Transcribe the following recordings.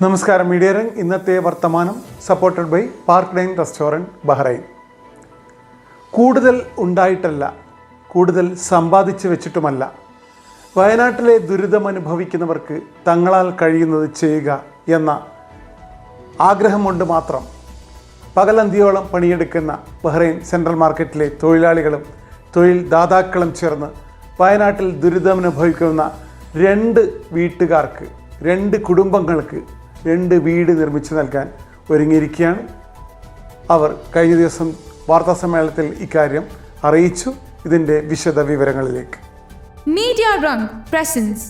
നമസ്കാരം മീഡിയ രംഗ്. ഇന്നത്തെ വർത്തമാനം supported by park line restaurant Bahrain കൂടുതൽ ഉണ്ടായിട്ടല്ല കൂടുതൽ സമ്പാദിച്ചു വെച്ചിട്ടുമല്ല. വയനാട്ടിലെ ദുരിതമനുഭവിക്കുന്നവർക്ക് തങ്ങളാൽ കഴിയുന്നത് ചെയ്യുക എന്ന ആഗ്രഹം കൊണ്ട് മാത്രം. പകലന്തിയോളം പണിയെടുക്കുന്ന ബഹ്റൈൻ സെൻട്രൽ മാർക്കറ്റിലെ തൊഴിലാളികളും തൊഴിൽ ദാതാക്കളും ചേർന്ന് വയനാട്ടിൽ ദുരിതമനുഭവിക്കുന്ന രണ്ട് വീട്ടുകാർക്ക് രണ്ട് കുടുംബങ്ങൾക്ക് രണ്ട് വീട് നിർമ്മിച്ചു നൽകാൻ ഒരുങ്ങിയിരിക്കുകയാണ്. അവർ കഴിഞ്ഞ ദിവസം വാർത്താ സമ്മേളനത്തിൽ ഇക്കാര്യം അറിയിച്ചു. ഇതിന്റെ വിശദ വിവരങ്ങളിലേക്ക്. Media Rang presents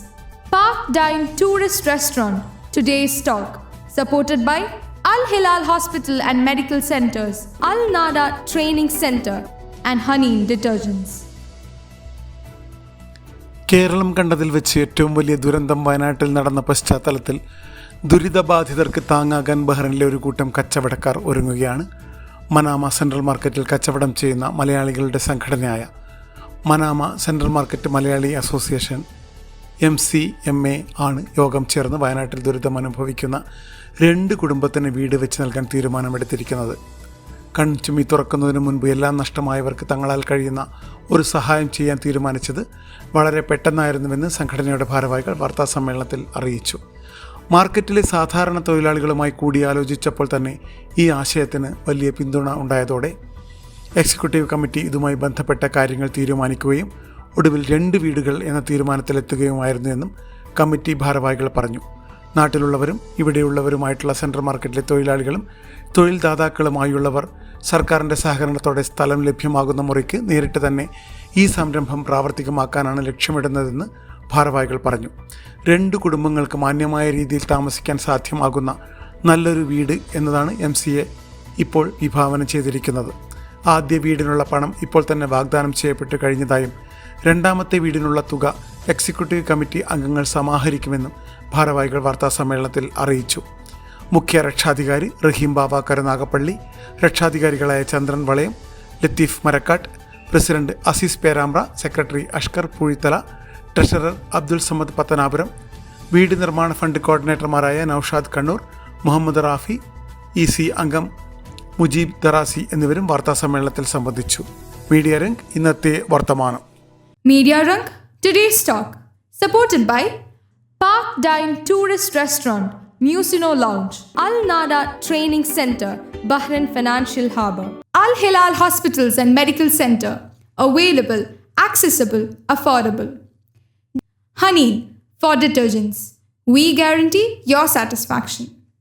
park dine tourist restaurant today stock supported by Al Hilal hospital and medical centres Al Nada training centre and honey detergents Keralam കണ്ടതിൽ വെച്ച് ഏറ്റവും വലിയ ദുരന്തം വയനാട്ടിൽ നടന്ന പശ്ചാത്തലത്തിൽ ദുരിതബാധിതർക്ക് താങ്ങാകാൻ ബഹ്റിനിലെ ഒരു കൂട്ടം കച്ചവടക്കാർ ഒരുങ്ങുകയാണ്. മനാമ സെൻട്രൽ മാർക്കറ്റിൽ കച്ചവടം ചെയ്യുന്ന മലയാളികളുടെ സംഘടനയായ Manama central market Malayali association M C M A ആണ് യോഗം ചേർന്ന് വയനാട്ടിൽ ദുരിതം അനുഭവിക്കുന്ന രണ്ട് കുടുംബത്തിന് വീട് വെച്ച് നൽകാൻ തീരുമാനമെടുത്തിരിക്കുന്നത്. കൺചുമി തുറക്കുന്നതിന് മുൻപ് എല്ലാം നഷ്ടമായവർക്ക് തങ്ങളാൽ കഴിയുന്ന ഒരു സഹായം ചെയ്യാൻ തീരുമാനിച്ചത് വളരെ പെട്ടെന്നായിരുന്നുവെന്ന് സംഘടനയുടെ ഭാരവാഹികൾ വാർത്താസമ്മേളനത്തിൽ അറിയിച്ചു. മാർക്കറ്റിലെ സാധാരണ തൊഴിലാളികളുമായി കൂടിയാലോചിച്ചപ്പോൾ തന്നെ ഈ ആശയത്തിന് വലിയ പിന്തുണ ഉണ്ടായതോടെ എക്സിക്യൂട്ടീവ് കമ്മിറ്റി ഇതുമായി ബന്ധപ്പെട്ട കാര്യങ്ങൾ തീരുമാനിക്കുകയും ഒടുവിൽ രണ്ട് വീടുകൾ എന്ന തീരുമാനത്തിലെത്തുകയുമായിരുന്നു എന്നും കമ്മിറ്റി ഭാരവാഹികൾ പറഞ്ഞു. നാട്ടിലുള്ളവരും ഇവിടെയുള്ളവരുമായിട്ടുള്ള സെൻട്രൽ മാർക്കറ്റിലെ തൊഴിലാളികളും തൊഴിൽ ദാതാക്കളുമായുള്ളവർ സർക്കാരിന്റെ സഹകരണത്തോടെ സ്ഥലം ലഭ്യമാകുന്ന മുറയ്ക്ക് നേരിട്ട് തന്നെ ഈ സംരംഭം പ്രാവർത്തികമാക്കാനാണ് ലക്ഷ്യമിടുന്നതെന്ന് ഭാരവാഹികൾ പറഞ്ഞു രണ്ട് കുടുംബങ്ങൾക്ക് മാന്യമായ രീതിയിൽ താമസിക്കാൻ സാധ്യമാകുന്ന നല്ലൊരു വീട് എന്നതാണ് എം സി എ ഇപ്പോൾ വിഭാവനം ചെയ്തിരിക്കുന്നത്. ആദ്യ വീടിനുള്ള പണം ഇപ്പോൾ തന്നെ വാഗ്ദാനം ചെയ്യപ്പെട്ട് കഴിഞ്ഞതായും രണ്ടാമത്തെ വീടിനുള്ള തുക എക്സിക്യൂട്ടീവ് കമ്മിറ്റി അംഗങ്ങൾ സമാഹരിക്കുമെന്നും ഭാരവാഹികൾ വാർത്താസമ്മേളനത്തിൽ അറിയിച്ചു. മുഖ്യ രക്ഷാധികാരി റഹീം Baba Karunagappally രക്ഷാധികാരികളായ Chandran Valayam Latheef Marakkat president Azeez Perambra secretary Ashkar Poozhithala treasurer Abdul Samad Pathanapuram വീട് നിർമ്മാണ ഫണ്ട് കോർഡിനേറ്റർമാരായ നൌഷാദ് കണ്ണൂർ മുഹമ്മദ് റാഫി ഇ സി അംഗം മുജീബ് ദറാസി എന്നിവരും വാർത്താസമ്മേളനത്തിൽ സംബന്ധിച്ചു. മീഡിയ റംഗ് ഇന്നത്തെ വർത്തമാനം. Media Rang today stock supported by park dine tourist restaurant മ്യൂസിനോ lounge Al Nada training centre Bahrain financial harbour Al Hilal hospitals and medical centre available accessible affordable. Honey for detergents. We guarantee your satisfaction.